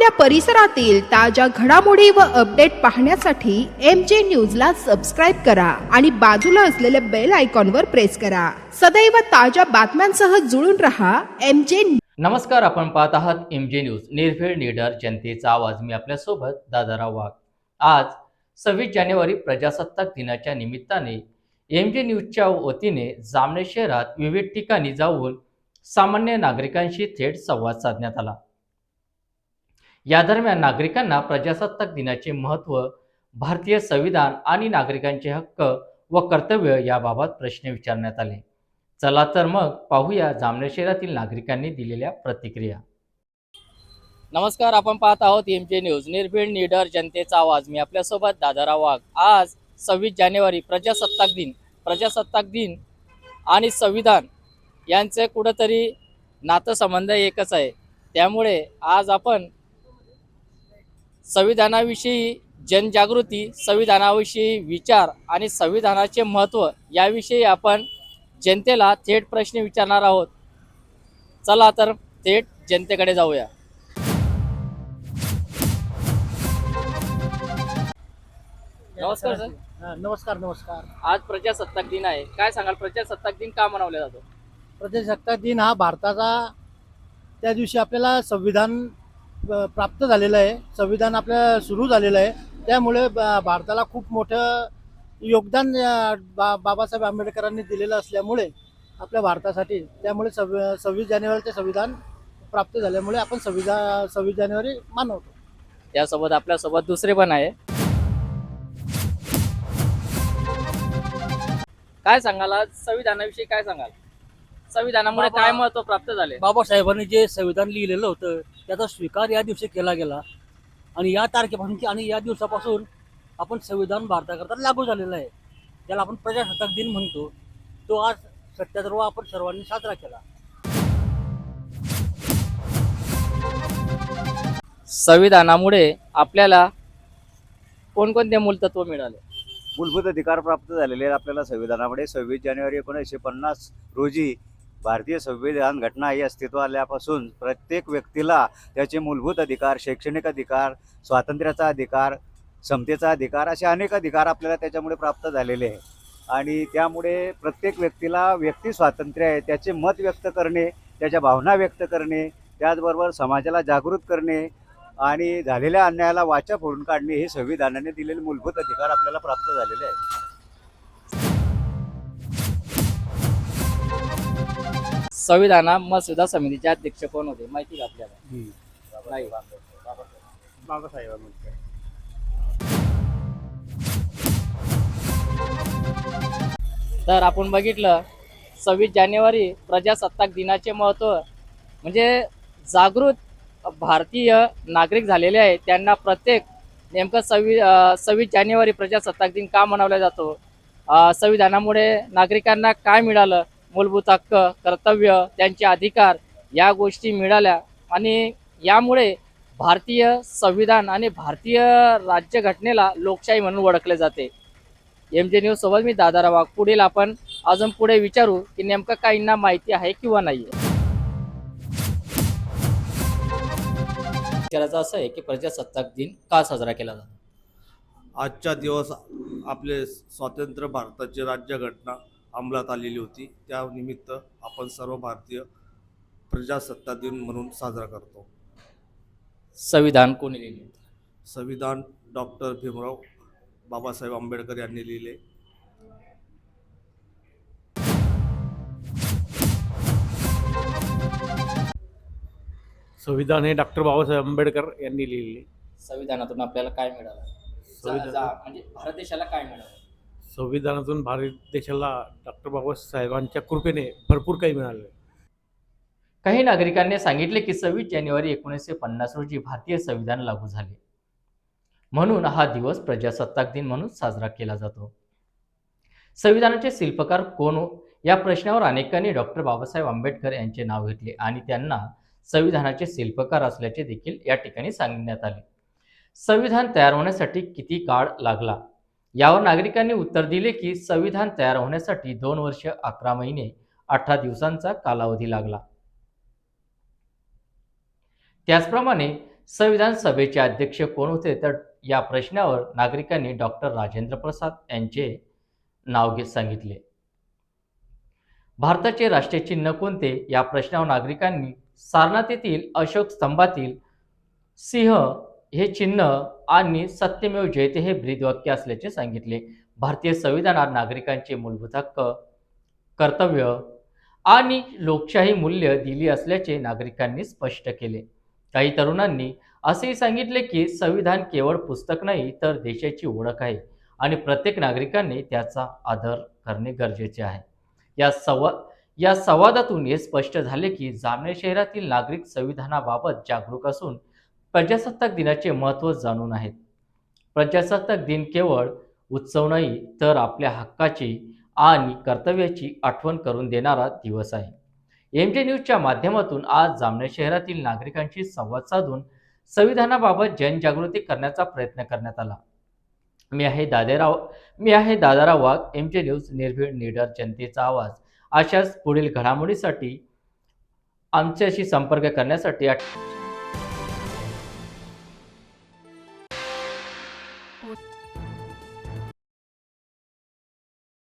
आपल्या परिसरातील ताज्या घडामोडी व अपडेट पाहण्यासाठी एम जे न्यूजला सबस्क्राईब करा आणि बाजूला असलेल्या बेल आयकॉनवर प्रेस करा. सदैव ताज्या बातम्यांसह जुळून रहा एम जे नमस्कार आपण पाहत आहात एम जे न्यूज निर्भीड निडर जनतेचा आवाज. मी आपल्यासोबत दादाराव वाघ. आज सव्वीस जानेवारी प्रजासत्ताक दिनाच्या निमित्ताने एम जे न्यूजच्या वतीने जामनेर शहरात विविध ठिकाणी जाऊन सामान्य नागरिकांशी थेट संवाद साधण्यात आला. या दरम्यान नागरिकांना प्रजासत्ताक दिनाचे महत्त्व भारतीय संविधान आणि नागरिकांचे हक्क व कर्तव्य याबाबत प्रश्न विचारण्यात आले. चला तर मग पाहूया जामनेर शहरातील नागरिकांनी दिलेल्या प्रतिक्रिया. नमस्कार आपण पाहत आहोत एम जे न्यूज. निर्भीड निडर जनतेचा आवाज. मी आपल्यासोबत दादाराव वाघ आज सव्वीस जानेवारी प्रजासत्ताक दिन. प्रजासत्ताक दिन आणि संविधान यांचे कुठंतरी नातंसंबंध एकच आहे. त्यामुळे आज आपण संविधानाविषयी जनजागृती संविधानाविषयी विचार आणि संविधानाचे महत्त्व याविषयी आपण जनतेला थेट प्रश्न विचारणार आहोत. चला तर थेट जनतेकडे जाऊया. नमस्कार सर. हा, नमस्कार नमस्कार. आज प्रजासत्ताक दिन आहे. काय सांगाल? प्रजासत्ताक दिन का मनवला जातो? प्रजासत्ताक दिन हा भारताचा त्या दिवशी आपल्याला संविधान प्राप्त झालेलं आहे. संविधान आपल्या सुरू झालेलं आहे. त्यामुळे भारताला खूप मोठं योगदान बा बाबासाहेब आंबेडकरांनी दिलेलं असल्यामुळे आपल्या भारतासाठी त्यामुळे सव्व सव्वीस जानेवारीचे संविधान प्राप्त झाल्यामुळे आपण संविधान सव्वीस जानेवारी मानवतो. त्यासोबत आपल्यासोबत दुसरे पण आहे. काय सांगाल आज? संविधानाविषयी काय सांगाल? संविधानामुळे काय महत्त्व प्राप्त झाले? बाबासाहेबांनी जे संविधान लिहिलेलं होतं त्याचा स्वीकार या दिवशी केला गेला. आणि या तारखेपासून की- आणि या दिवसापासून आपण संविधान भारताकरता लागू झालेलं आहे. त्याला आपण प्रजासत्ताक दिन म्हणतो. तो आज सत्याहत्तरवा आपण सर्वांनी साजरा केला. संविधानामुळे आपल्याला कोणकोणते मूलतत्व मिळाले? मूलभूत अधिकार प्राप्त झालेले आहेत आपल्याला संविधानामध्ये सव्वीस जानेवारी एकोणीसशे पन्नास रोजी भारतीय संविधान घटना ही अस्तित्व आल्यापासून प्रत्येक व्यक्तीला त्याचे मूलभूत अधिकार शैक्षणिक अधिकार स्वातंत्र्याचा अधिकार समतेचा अधिकार असे अनेक अधिकार आपल्याला त्याच्यामुळे प्राप्त झालेले आहे आणि त्यामुळे प्रत्येक व्यक्तीला व्यक्ती स्वातंत्र्य आहे त्याचे मत व्यक्त करणे त्याच्या भावना व्यक्त करणे त्याचबरोबर समाजाला जागृत करणे आणि झालेल्या अन्यायाला वाचा फोडून काढणे हे संविधानाने दिलेले मूलभूत अधिकार आपल्याला प्राप्त झालेले आहेत. संविधाना मसुदा समितीचे अध्यक्ष कोण होते? माहिती का आपल्याला? नाही. तर आपण बघितलं सव्वीस जानेवारी प्रजासत्ताक दिनाचे महत्त्व म्हणजे जागृत भारतीय नागरिक झालेले आहेत. त्यांना प्रत्येक नेमकं सव्वीस सव्वीस जानेवारी प्रजासत्ताक दिन का मनवला जातो? संविधानामुळे नागरिकांना काय मिळालं? मूलभूत हक्क कर्तव्य त्यांचे अधिकार या गोष्टी मिळाल्या. आणि यामुळे भारतीय संविधान आणि भारतीय राज्यघटनेला लोकशाही म्हणून ओळखले जाते. एम जे न्यूज सोबत मी दादाराव वाघ पुढील आपण अजून पुढे विचारू की नेमकं काहींना माहिती आहे किंवा नाही विचारायचं असं आहे की प्रजासत्ताक दिन का साजरा केला जातो? आजचा दिवस आपले स्वतंत्र भारताची राज्यघटना अंमलात आलेली होती. त्या निमित्त आपण सर्व भारतीय प्रजासत्ताक दिन म्हणून साजरा करतो. संविधान कोणी लिहिले? संविधान डॉक्टर भीमराव बाबासाहेब आंबेडकर यांनी लिहिले. संविधान हे डॉक्टर बाबासाहेब आंबेडकर यांनी लिहिलेले संविधानातून आपल्याला काय मिळालं? संविधान- जा- म्हणजे भारत देशाला काय मिळालं? संविधानातून भारत देशाला डॉक्टर बाबासाहेबांच्या कृपेने भरपूर काही मिळालं. काही नागरिकांनी सांगितले की सव्वीस जानेवारी एकोणीसशे पन्नास रोजी भारतीय संविधान लागू झाले. म्हणून हा दिवस प्रजासत्ताक दिन म्हणून साजरा केला जातो. संविधानाचे शिल्पकार कोण हो? या प्रश्नावर अनेकांनी डॉक्टर बाबासाहेब आंबेडकर यांचे नाव घेतले आणि त्यांना संविधानाचे शिल्पकार असल्याचे देखील या ठिकाणी सांगण्यात आले. संविधान तयार होण्यासाठी किती काळ लागला? यावर नागरिकांनी उत्तर दिले की संविधान तयार होण्यासाठी दोन वर्ष अकरा महिने अठरा दिवसांचा कालावधी लागला. त्याचप्रमाणे संविधान सभेचे अध्यक्ष कोण होते? तर या प्रश्नावर नागरिकांनी डॉक्टर राजेंद्र प्रसाद यांचे नाव घेत सांगितले. भारताचे राष्ट्रीय चिन्ह कोणते? या प्रश्नावर नागरिकांनी सारनाथ येथील अशोक स्तंभातील सिंह हे चिन्ह आणि सत्यमेव जयते हे ब्रीदवाक्य असल्याचे सांगितले. भारतीय संविधानात नागरिकांचे मूलभूत हक्क कर्तव्य आणि लोकशाही मूल्य दिली असल्याचे नागरिकांनी स्पष्ट केले. काही तरुणांनी असेही सांगितले की संविधान केवळ पुस्तक नाही तर देशाची ओळख आहे आणि प्रत्येक नागरिकांनी त्याचा आदर करणे गरजेचे आहे. या संवाद या संवादातून हे स्पष्ट झाले की जामनेर शहरातील नागरिक संविधानाबाबत जागरूक असून प्रजासत्ताक दिनाचे महत्त्व जाणून आहेत. प्रजासत्ताक दिन केवळ उत्सव नाही तर आपल्या हक्काची आणि कर्तव्याची आठवण करून देणारा दिवस आहे. एम जे न्यूजच्या माध्यमातून आज जामनेर शहरातील नागरिकांशी संवाद साधून संविधानाबाबत जनजागृती करण्याचा प्रयत्न करण्यात आला. मी आहे दादेराव मी आहे Dadarao Wagh M J news निर्भीड निडर जनतेचा आवाज. अशाच पुढील घडामोडीसाठी आमच्याशी संपर्क करण्यासाठी आठ